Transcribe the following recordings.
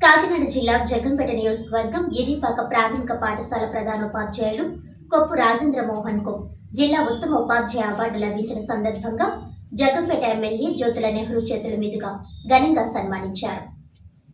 కాకినాడ జిల్లా జగంపేట నియోజకవర్గం ఎర్రిపాక ప్రాథమిక పాఠశాల ప్రధానోపాధ్యాయులు కొప్పు రాజేంద్ర మోహన్కు జిల్లా ఉత్తమ ఉపాధ్యాయ అవార్డు లభించిన సందర్భంగా జగంపేట ఎమ్మెల్యే జ్యోతుల నెహ్రూ చేతుల మీదుగా ఘనంగా సన్మానించారు.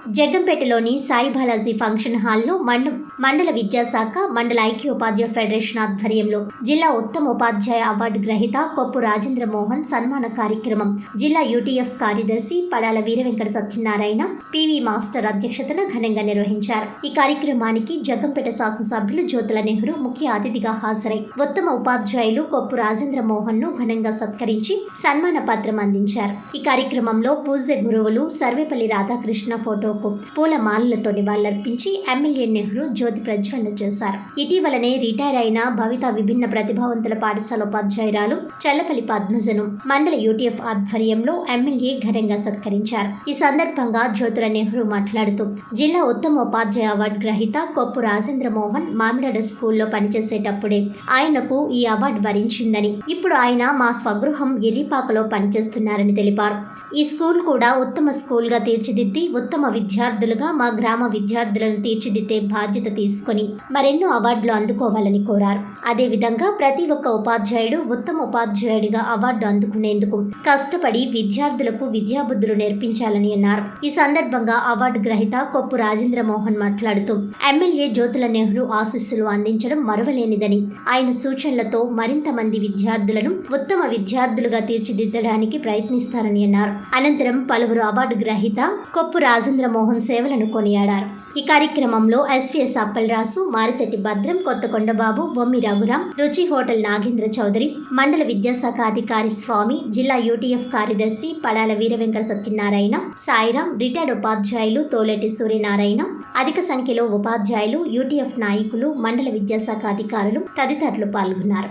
జగంపేటలోని సాయి బాలాజీ ఫంక్షన్ హాల్లో మండ మండల విద్యాశాఖ మండల ఐక్యోపాధ్యాయ ఫెడరేషన్ ఆధ్వర్యంలో జిల్లా ఉత్తమ ఉపాధ్యాయ అవార్డు గ్రహీత కొప్పు రాజేంద్ర మోహన్ సన్మాన కార్యక్రమం. జిల్లా యూటీఎఫ్ కార్యదర్శి పడాల వీరవెంకట సత్యనారాయణ పివి మాస్టర్ అధ్యక్షతన ఘనంగా నిర్వహించారు. ఈ కార్యక్రమానికి జగంపేట శాసనసభ్యులు జ్యోతుల నెహ్రూ ముఖ్య అతిథిగా హాజరై ఉత్తమ ఉపాధ్యాయులు కొప్పు రాజేంద్ర మోహన్ను ఘనంగా సత్కరించి సన్మాన పత్రం అందించారు. ఈ కార్యక్రమంలో పూజ్య గురువులు సర్వేపల్లి రాధాకృష్ణ ఫోటో ఫోటోకు పూల మాలలతో నివాళులర్పించి ఎమ్మెల్యే నెహ్రూ జ్యోతి ప్రజ్వలన చేశారు. ఇటీవలనే రిటైర్ అయిన భవిత విభిన్న ప్రతిభావంతుల పాఠశాల ఉపాధ్యాయురాలు చల్లపల్లి పద్మజను మండల యూటీఎఫ్ ఆధ్వర్యంలో ఎమ్మెల్యే ఘనంగా సత్కరించారు. ఈ సందర్భంగా జ్యోతుల నెహ్రూ మాట్లాడుతూ జిల్లా ఉత్తమ ఉపాధ్యాయ అవార్డు గ్రహీత కొప్పు రాజేంద్ర మోహన్ మామిడాడ స్కూల్లో పనిచేసేటప్పుడే ఆయనకు ఈ అవార్డు వరించిందని ఇప్పుడు ఆయన మా స్వగృహం ఎర్రిపాకలో పనిచేస్తున్నారని తెలిపారు. ఈ స్కూల్ కూడా ఉత్తమ స్కూల్గా తీర్చిదిద్ది ఉత్తమ విద్యార్థులుగా మా గ్రామ విద్యార్థులను తీర్చిదిద్దే బాధ్యత తీసుకొని మరెన్నో అవార్డులు అందుకోవాలని కోరారు. అదేవిధంగా ప్రతి ఒక్క ఉపాధ్యాయుడు ఉత్తమ ఉపాధ్యాయుడిగా అవార్డు అందుకునేందుకు కష్టపడి విద్యార్థులకు విద్యాబుద్ధులు నేర్పించాలని అన్నారు. ఈ సందర్భంగా అవార్డు గ్రహీత కొప్పు రాజేంద్ర మోహన్ మాట్లాడుతూ ఎమ్మెల్యే జ్యోతుల నెహ్రూ ఆశీస్సులు అందించడం మరువలేనిదని ఆయన సూచనలతో మరింత మంది విద్యార్థులను ఉత్తమ విద్యార్థులుగా తీర్చిదిద్దడానికి ప్రయత్నిస్తారని అన్నారు. అనంతరం పలువురు అవార్డు గ్రహీత కొప్పు రాజేంద్ర మోహన్ సేవలను కొనియాడారు. ఈ కార్యక్రమంలో ఎస్వీఎస్ అప్పలరాసు మారిశెట్టి భద్రం కొత్తకొండబాబు బొమ్మి రఘురాం రుచి హోటల్ నాగేంద్ర చౌదరి మండల విద్యాశాఖ అధికారి స్వామి జిల్లా యూటీఎఫ్ కార్యదర్శి పడాల వీరవెంకట సత్యనారాయణ సాయిరాం రిటైర్డ్ ఉపాధ్యాయులు తోలేటి సూర్యనారాయణ అధిక సంఖ్యలో ఉపాధ్యాయులు యూటీఎఫ్ నాయకులు మండల విద్యాశాఖ అధికారులు తదితరులు పాల్గొన్నారు.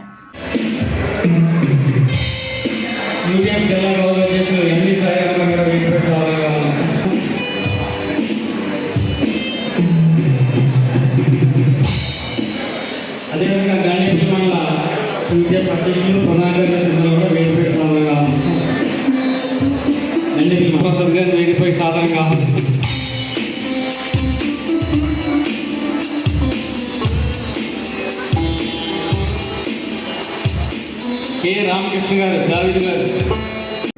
కె రామకృష్ణ గారు జావిద్ గారు.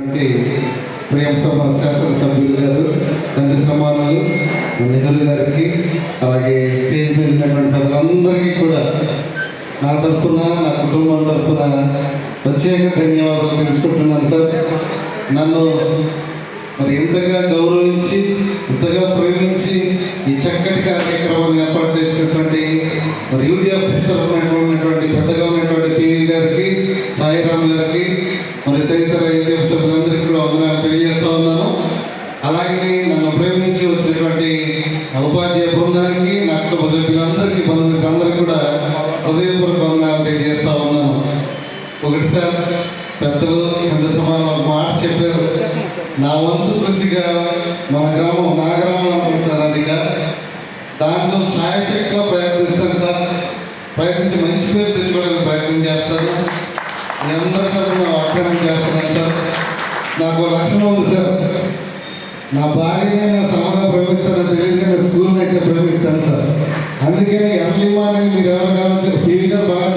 అంటే ప్రియంతమ శాసనసభ్యులు గారు తండ్రి సమానులు నెహ్రూ గారికి అలాగే స్టేజ్ మీద ఉన్నటువంటి వాళ్ళందరికీ కూడా నా తరఫున నా కుటుంబం తరఫున ప్రత్యేక ధన్యవాదాలు తెలుసుకుంటున్నాను సార్. నన్ను మరి ఎంతగా గౌరవించి ఇంతగా ప్రేమించి ఈ చక్కటి కార్యక్రమాన్ని ఏర్పాటు చేసినటువంటి మరి యూడిఎఫ్ తరఫున ఒకటి సార్ పెద్దలు కింద సమానం ఒక మాట చెప్పారు. నా వంతు కృషిగా మన గ్రామం నా గ్రామం అనుకుంటాను అదిగా దాంట్లో సాయశక్తిగా ప్రయత్నిస్తాను సార్. ప్రయత్నించి మంచి పేరు తెచ్చుకోవడానికి ప్రయత్నం చేస్తాను మీ అందరి తరఫున వాగ్దానం చేస్తున్నాను సార్. నాకు లక్షణం ఉంది సార్. నా భార్యనే నా సమగా ప్రేమిస్తానో తెలియదు కానీ స్కూల్ని అయితే ప్రేమిస్తాను సార్. అందుకని ఎర్లీ మార్నింగ్ మీరు ఎవరు కావచ్చు టీవీ గారు బాగా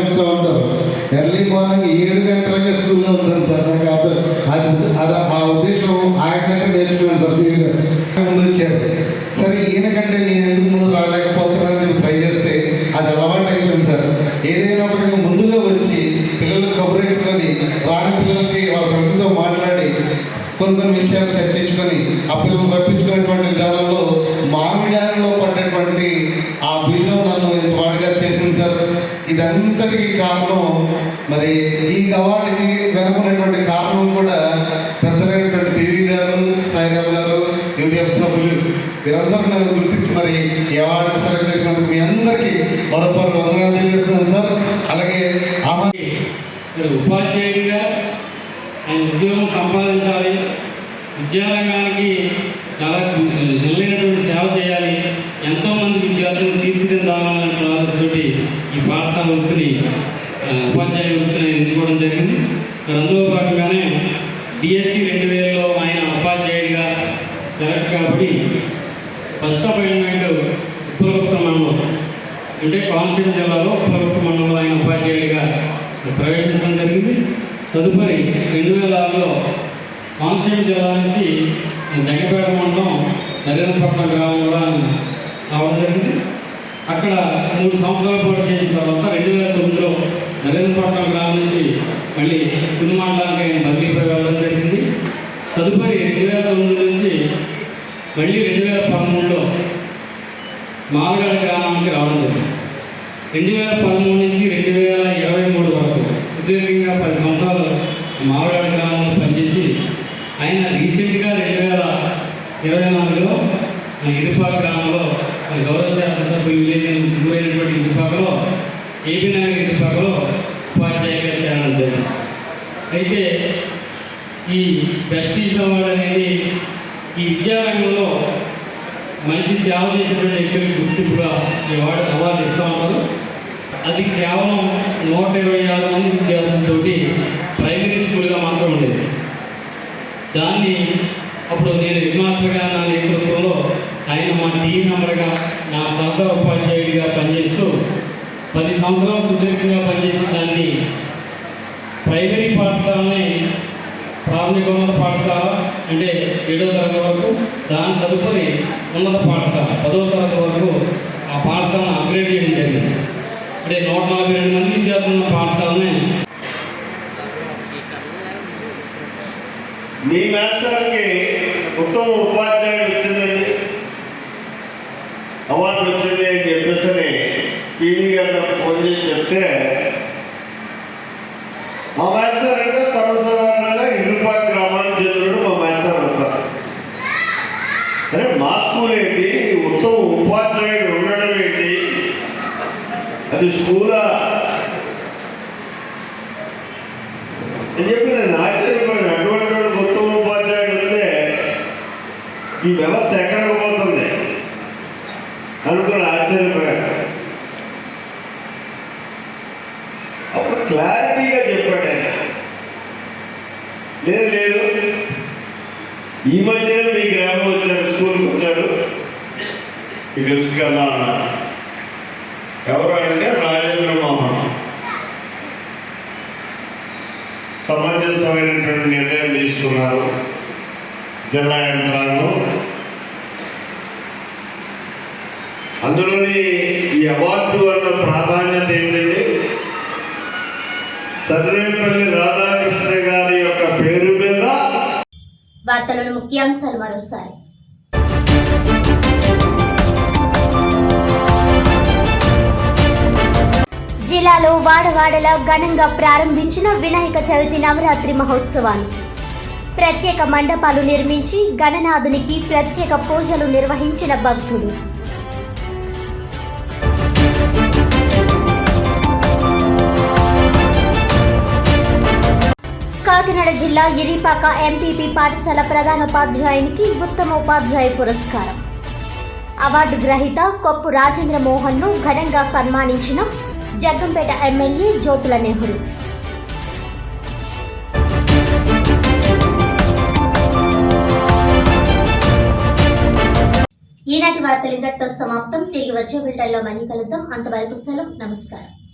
ఎర్లీ ఏడు గంటలకే స్కూల్లో ఉంటాను సార్? నాకు అది అది ఆ ఉద్దేశం ఆయనకంటే నేర్చుకున్నాను సార్ ముందు వచ్చారు. సరే ఈయనకంటే నేను ఎందుకు ముందు రాలేకపోతున్నాను చెప్పి ట్రై చేస్తే అది అలవాటు అయిపోయింది సార్. ఏదైనా ఒకటి ముందుగా వచ్చి పిల్లలు కబురెట్టుకొని రాని పిల్లలకి వాళ్ళ ఫ్రెండ్తో నన్ను గుర్తించి మరి ఈ అవార్డుకి సెలెక్ట్ చేసినందుకు మీ అందరికీ మరొకరు వందనాలు తెలియజేస్తున్నాను సార్. అలాగే ఉపాధ్యాయుడిగా ఆయన ఉద్యోగం సంపాదించాలి. విద్యారంగానికి చాలా నిలైనటువంటి సేవ చేయాలి. ఎంతోమంది విద్యార్థులను తీర్చిదిద్దాలనే ఆలోచనతోటి ఈ పాఠశాల వృత్తిని ఉపాధ్యాయ వృత్తిని ఎన్నుకోవడం జరిగింది. ఇక్కడ అందులో భాగంగానే డిఎస్సి రెండు వేలలో ఆయన ఉపాధ్యాయుడిగా సెలెక్ట్ కాబట్టి ఫస్ట్ అపాయింట్మెంట్ ఉప్పలగుప్త మండలం అంటే కోనసీమ జిల్లాలో ఉప్పలగుప్త మండలంలో ఆయన ఉపాధ్యాయుడిగా ప్రవేశించడం జరిగింది. తదుపరి రెండు వేల ఆరులో కోనసీమ జిల్లా నుంచి జగపేట మండలం నరేంద్రపట్నం గ్రామం కూడా రావడం జరిగింది. అక్కడ మూడు సంవత్సరాల పాటు చేసిన తర్వాత రెండు వేల తొమ్మిదిలో నరేంద్రపట్నం గ్రామం నుంచి మళ్ళీ తుని మండలానికి ఆయన బదిలీపై వెళ్ళడం జరిగింది. తదుపరి రెండు వేల తొమ్మిది నుంచి మళ్ళీ పదమూడులో మామిడాడ గ్రామానికి రావడం జరిగింది. రెండు వేల పదమూడు నుంచి రెండు వేల ఇరవై మూడు వరకు సుదీర్ఘంగా పది సంవత్సరాలు మామిడాడ గ్రామంలో పనిచేసి ఆయన రీసెంట్గా రెండు వేల ఇరవై నాలుగులో మన ఇరుపాక గ్రామంలో మన గౌరవ శాసనసభ్యులు విలేజ్ గురైనటువంటి ఇరుపాకలో ఏపీ నగర్ ఇరుపాకలో ఉపాధ్యాయుగా చేరడం జరిగింది. అయితే ఈ ప్రెస్టీజ్ అవార్డు అనేది ఈ విద్యారంగంలో మంచి సేవ చేసినటువంటి వ్యక్తులకు గుర్తింపుగా ఈ అవార్డు అవార్డు ఇస్తూ ఉంటారు అది కేవలం నూట ఇరవై ఆరు మంది విద్యార్థులతో ప్రైమరీ స్కూల్గా మాత్రం ఉండేది. దాన్ని అప్పుడు నేను హెడ్ మాస్టర్గా నా నేతృత్వంలో ఆయన మా టీం మెంబర్గా నా సహచర ఉపాధ్యాయుడిగా పనిచేస్తూ పది సంవత్సరాలు సుదీర్ఘంగా పనిచేసిన దాన్ని ప్రైమరీ పాఠశాలని ప్రాథమిక ఉన్నత పాఠశాల అంటే ఏడవ తరగతి వరకు దాని తదుపరి ఉన్నత పాఠశాల. పదవ తరగతి వరకు ఆ పాఠశాలను అప్గ్రేడ్ చేయడం జరిగింది. అంటే నూట నలభై రెండు మంది విద్యార్థులు ఉన్న పాఠశాలని మీ మాస్టర్కి ఉత్తమ ఉపాధ్యాయుడు వచ్చిందండి. అవార్డు వచ్చింది అని చెప్పేసి టీవీ గారు ఫోన్ చేసి చెప్తే మా మాస్టర్ అంటే సర్వసాధారణంగా ఇరుపాటి గ్రామానికి చెందినడు మా మాస్టర్ అవుతారు అరే మా స్కూల్ ఏంటి ఉత్తమ ఉపాధ్యాయుడు ఉండడం ఏంటి అది స్కూలా అని చెప్పి నేను ఆశ్చర్యపోయిన అటువంటి వాడు ఉత్తమ ఉపాధ్యాయుడు ఉంటే ఈ వ్యవస్థ ఎక్కడికి పోతుంది? అనుకుని ఆశ్చర్యపోయాను అప్పుడు క్లారిటీగా చెప్పాడు ఆయన. లేదు లేదు. ఈ మధ్యనే మీ గ్రామం వచ్చారు స్కూల్కి వచ్చారు మీకు తెలుసు కదా అన్నారు ఎవరు అంటే రాజేంద్ర మోహన్ సమంజసమైనటువంటి నిర్ణయం తీసుకున్నారు జిల్లా యంత్రాంగం. అందులోని ఈ అవార్డు అన్న ప్రాధాన్యత ఏంటంటే సర్వేపల్లి రాధాకృష్ణ గారి యొక్క పేరు మీద వార్తలను ముఖ్యాంశాలు మరోసారి. వాడవాడలా ఘనంగా ప్రారంభించిన వినాయక చవితి నవరాత్రి మహోత్సవాన్ని ప్రత్యేక మండపాలు నిర్మించి గణనాథునికి ప్రత్యేక పూజలు నిర్వహించిన భక్తులు కాకినాడ జిల్లా ఇరిపాక ఎంపీపీ పాఠశాల ప్రధానోపాధ్యాయునికి ఉత్తమ ఉపాధ్యాయ పురస్కారం. అవార్డు గ్రహీత కొప్పు రాజేంద్ర మోహన్ను ఘనంగా సన్మానించిన జగ్గంపేట ఎమ్మెల్యే జ్యోతుల నెహ్రూ. ఈనాటి వార్తలు ఇంతటితో సమాప్తం. తిరిగి వచ్చే బిల్టర్లో మళ్ళీ కలుద్దాం. అంతవరకు సెలవు. నమస్కారం.